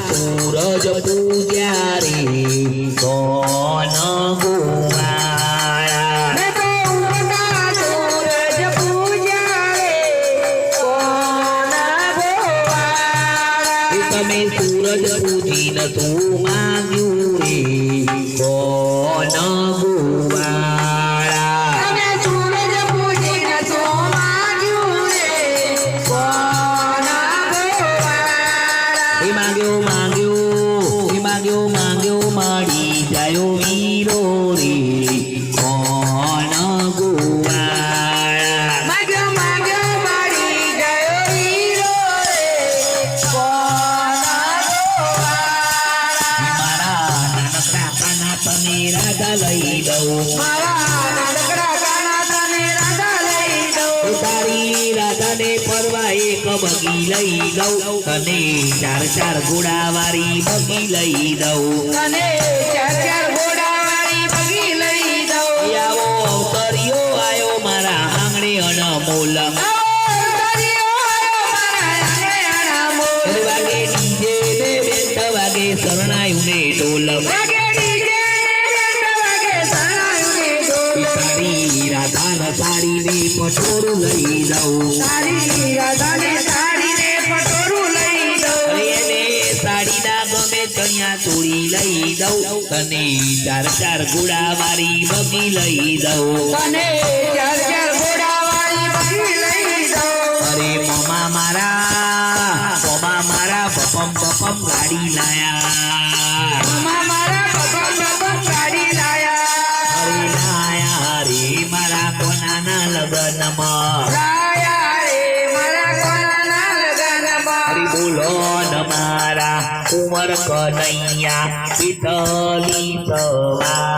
સૂરજ પૂજારી કોણ ગુવાળા તમે સૂરજ પૂજી ન તું માંગ્યું રે કોણ ગુવાળા મળી જાયો વીરો રે. કોણ ગોવાળા મારી નાનકડા કાના તને રાજા લઈ દઉં. મારા નાનકડા કાના તને રાધા લઈ દઉં. તારી રાધાને પરવા એક બગી લઈ દઉં તને ચાર ચાર ઘોડા વાળી બગી લઈ દઉં તને ચાર ચાર ઘોડાવાળી બગી લઈ દઉં આવો અવતરિયો આયો મારા આંગણે અનમોલ વાગે ડીજે ને બેન્ટ વાગે શરણાયું ને ઢોલ તારી રાધાને સાડીને પટોરું લઈ દઉં અરે ચણિયા ચોળી લઈ દઉં. તને ચાર ચાર ઘોડા વાળી બગી લઈ દઉં. અરે મમા મારા મમા મારા બપમ બપમ ગાડી લાયા. અરે લાયા રે મારા કોનાના લગ્નમાં. ઉમર કનૈયા પિતલી સવા